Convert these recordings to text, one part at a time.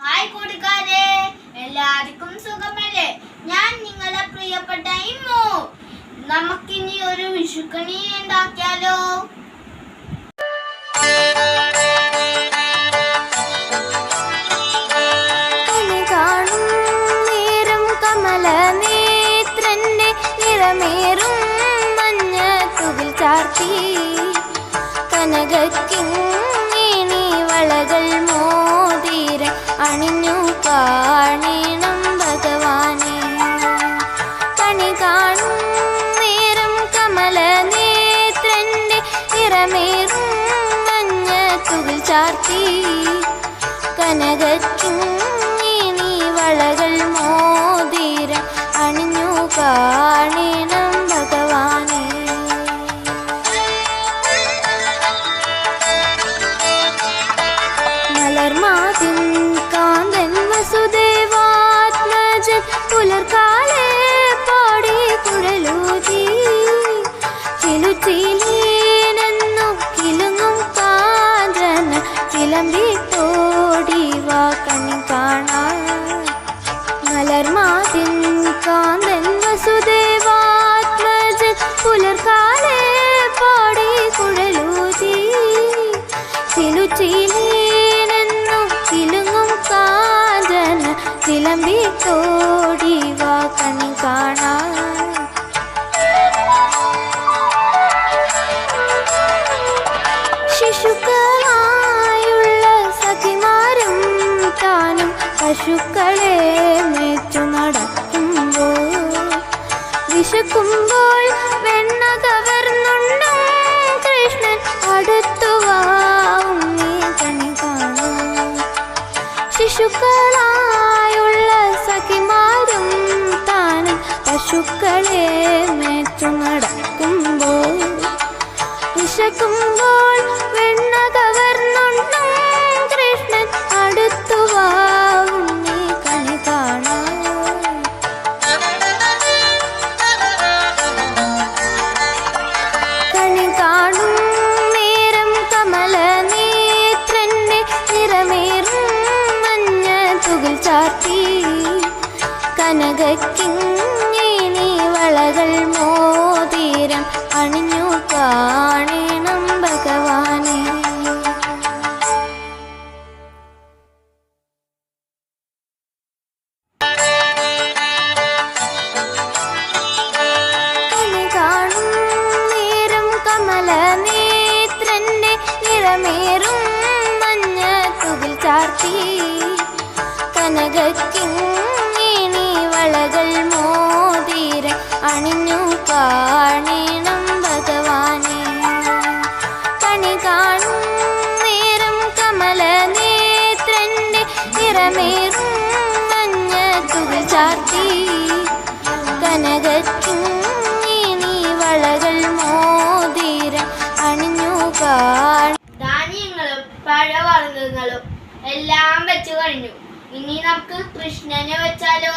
Hi കൂട്ടുകാരെ എല്ലാവർക്കും സുഖമല്ലേ? ഞാൻ നിങ്ങളെ പ്രിയപ്പെട്ട ഇമ്മു. നമുക്കിനി ഒരു വിഷുക്കണി ഉണ്ടാക്കിയാലോ? മഞ്ഞ തുകിൽ ചാർത്തി കനകക്കിങ്ങിണി കാണണം ഭഗവാനെ. കണി കാണും നേരം കമല നേത്രന്റെ നിറമേറും മഞ്ഞ തുകിൽ ചാർത്തി. കനകക്കിങ്ങിണി വളകൾ മോതിര അണിഞ്ഞു കാണണം ഭഗവാനെ. മലർമാതിൻ വസുദേവാത്മജൻ പുലർക്കാലേ പാടി കാന്തന വാ കണ്ണി കാണാൻ ചിലമ്പിത്തോടി വാ കണ്ണി കാണാൻ. ശിശുക്കളായുള്ള സഖിമാരും താനും പശുക്കളെ മേച്ചു നടക്കുമ്പോൾ വിശക്കുമ്പോൾ വെണ്ണ കണി ശിശുക്കളായുള്ള സഖിമാരും താനും. പശുക്കളെ മേച്ചു നടക്കുമ്പോൾ വിശക്കുമ്പോൾ കനകക്കിങ്ങിണി വളകൾ മോതിരം അണിഞ്ഞു കാണണം ഭഗവാനെ. നിറമേറും മഞ്ഞ തുകിൽ ചാർത്തി. കനകക്കിങ്ങിണി വളകൾ മോതിര അണിഞ്ഞു കാണണം ഭഗവാനെ. കണി കാണും നേരം കമല നേത്രന്റെ നിറമേറും മഞ്ഞ തുകിൽ ചാർത്തി. കനകക്കിങ്ങിണി വളകൾ മോതിര അണിഞ്ഞു കാണ ധാന്യങ്ങളും പഴവർഗങ്ങളും എല്ലാം വെച്ചു കഴിഞ്ഞു. ഇനി നമുക്ക് കൃഷ്ണനെ വെച്ചാലോ?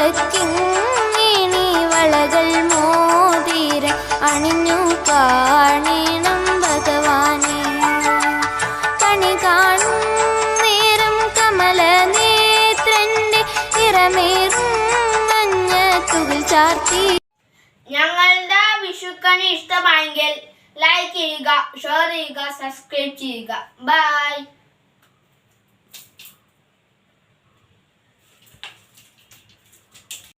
കനകക്കിങ്ങിണി വളകൾ മോതിര അണിഞ്ഞു കാണണം ഭഗവാനെ. കണി കാണും നേരം കമല നേത്രന്റെ നിറമേറും മഞ്ഞ തുകിൽ ചാർത്തി. ഞങ്ങളുടെ വിഷുക്കണി ഇഷ്ടമായെങ്കിൽ ലൈക്ക് ചെയ്യുക ഷെയർ ചെയ്യുക സബ്സ്ക്രൈബ് ചെയ്യുക. ബൈ